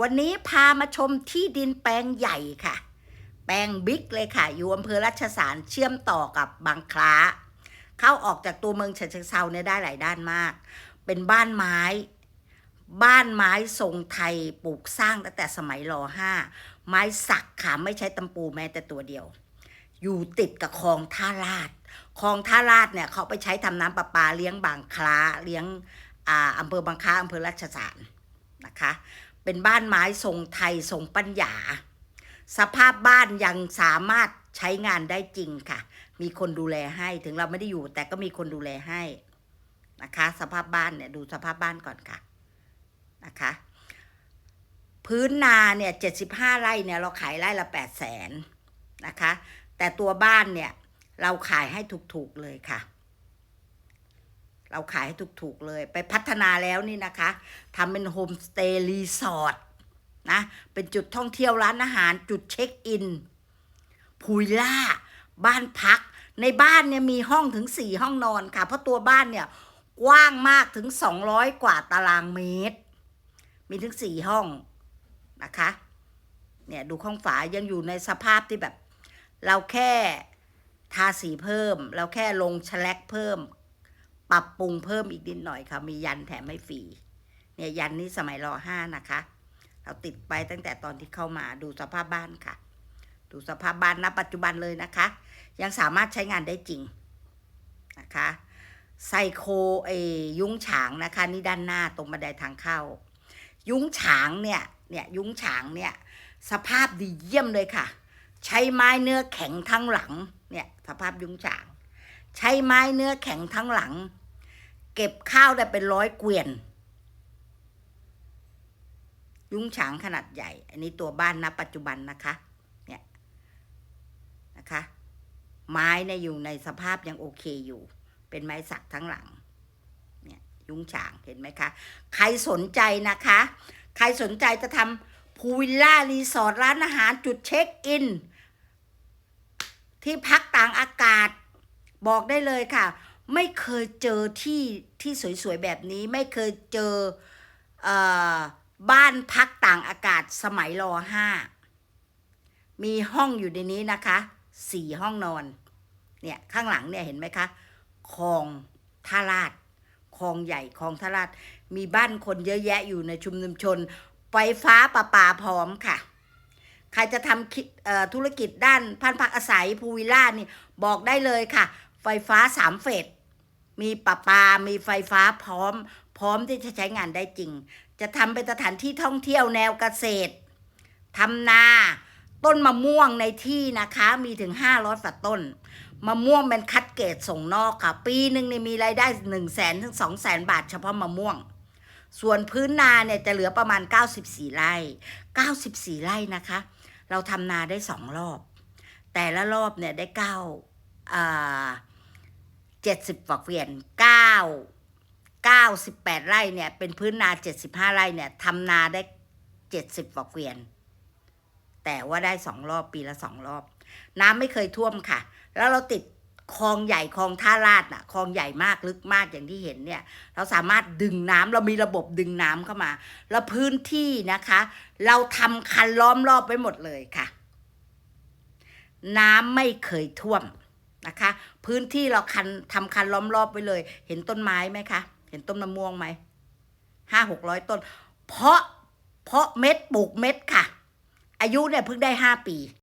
วันนี้พามาชมที่ดินแปลงใหญ่ค่ะ แปลงบิ๊กเลยค่ะ อยู่อำเภอรัชสารเชื่อมต่อกับบางคล้า เข้าออกจากตัวเมืองฉะเชิงเซาเนี่ยได้หลายด้านมาก เป็นบ้านไม้ บ้านไม้ทรงไทยปลูกสร้างตั้งแต่สมัยรห้าไม้สักค่ะไม่ใช้ตำปูแม้แต่ตัวเดียว อยู่ติดกับคลองท่าลาดคลองท่าลาดเนี่ยเขาไปใช้ทำน้ำประปาเลี้ยงบางคล้าเลี้ยงอ่าอำเภอบางคล้าอำเภอรัชสารนะคะ เป็นบ้านไม้ทรงไทยทรงปัญญา สภาพบ้านยังสามารถใช้งานได้จริงค่ะ มีคนดูแลให้ถึงเราไม่ได้อยู่ แต่ก็มีคนดูแลให้นะคะ สภาพบ้านเนี่ยดูสภาพบ้านก่อนค่ะนะคะ พื้นนาเนี่ยเจ็ดสิบห้าไร่เนี่ยเราขายไร่ละแปดแสนนะคะ แต่ตัวบ้านเนี่ยเราขายให้ถูกๆเลยค่ะ เราขายให้ถูกๆเลย ไปพัฒนาแล้วนี่นะคะทำเป็นโฮมสเตย์รีสอร์ทนะ เป็นจุดท่องเที่ยวร้านอาหาร จุดเช็คอินพูล่า บ้านพัก ในบ้านเนี่ยมีห้องถึงสี่ห้องนอนค่ะ เพราะตัวบ้านเนี่ยกว้างมากถึงสองร้อยกว่าตารางเมตร มีถึงสี่ห้องนะคะ เนี่ยดูข้องฝายังอยู่ในสภาพที่แบบ เราแค่ทาสีเพิ่ม เราแค่ลงแฉลกเพิ่ม ปรับปรุงเพิ่มอีกนิดหน่อยค่ะ มียันแถมให้ฟรี เนี่ยยันนี้สมัยรอห้านะคะ เราติดไปตั้งแต่ตอนที่เข้ามาดูสภาพบ้านค่ะ ดูสภาพบ้านณปัจจุบันเลยนะคะ ยังสามารถใช้งานได้จริงนะคะไซโคเอยุ้งฉางนะคะ นี่ด้านหน้าตรงบันไดทางเข้า ยุ้งฉางเนี่ยเนี่ยยุ้งฉางเนี่ยสภาพดีเยี่ยมเลยค่ะ ใช้ไม้เนื้อแข็งทั้งหลังเนี่ยสภาพยุ้งฉาง ใช้ไม้เนื้อแข็งทั้งหลัง เก็บข้าวได้เป็นร้อยเกวียน ยุ้งฉางขนาดใหญ่ อันนี้ตัวบ้านณปัจจุบันนะคะ เนี่ยนะคะ ไม้เนี่ยอยู่ในสภาพยังโอเคอยู่ เป็นไม้สักทั้งหลัง เนี่ยยุ้งฉางเห็นไหมคะ ใครสนใจนะคะ ใครสนใจจะทำพูวิลล่ารีสอร์ทร้านอาหารจุดเช็คอิน ที่พักต่างอากาศบอกได้เลยค่ะ ไม่เคยเจอที่ที่สวยๆแบบนี้ ไม่เคยเจอเออบ้านพักต่างอากาศสมัยรอห้ามีห้องอยู่ในนี้นะคะสี่ห้องนอน เนี่ยข้างหลังเนี่ยเห็นไหมคะคลองท่าลาดคลองใหญ่คลองท่าลาดมีบ้านคนเยอะแยะอยู่ในชุมนุมชนไฟฟ้าประปาพร้อมค่ะ ใครจะทำธุรกิจด้านพันพักอาศัยภูวิลล่านี่บอกได้เลยค่ะ ไฟฟ้าสามเฟส มีประปา มีไฟฟ้าพร้อม พร้อมที่จะใช้งานได้จริง จะทำเป็นสถานที่ท่องเที่ยวแนวเกษตรทำนาต้นมะม่วงในที่นะคะ มีถึง500ฝักต้นมะม่วงเป็นคัดเกรดส่งนอกค่ะ ปีหนึ่งเนี่ยมีรายได้1 0 0 0 0แสนถึง2 0 0แสนบาทเฉพาะมะม่วง ส่วนพื้นนาเนี่ยจะเหลือประมาณ 94 ไร่ 94 ไร่นะคะ เราทำนาได้สองรอบ แต่ละรอบเนี่ยได้เก้าอ่า เจ็ดสิบฝักเวียนเก้าเก้าสิบแปดไร่เนี่ย เป็นพื้นนาเจ็ดสิบห้าไร่เนี่ยทำนาได้เจ็ดสิบฝักเวียน แต่ว่าได้สองรอบปีละสองรอบ น้ำไม่เคยท่วมค่ะ แล้วเราติดคลองใหญ่คลองท่าลาดน่ะคลองใหญ่มากลึกมากอย่างที่เห็นเนี่ย เราสามารถดึงน้ำเรามีระบบดึงน้ำเข้ามา แล้วพื้นที่นะคะ เราทำคันล้อมรอบไว้หมดเลยค่ะ น้ำไม่เคยท่วม นะคะ พื้นที่เราคันทำคันล้อมรอบไว้เลย เห็นต้นไม้ไหมคะ เห็นต้นมะม่วงไหมห้าหกร้อยต้น เพราะเพราะเม็ดปลูกเม็ดค่ะ อายุเนี่ยเพิ่งได้ห้าปี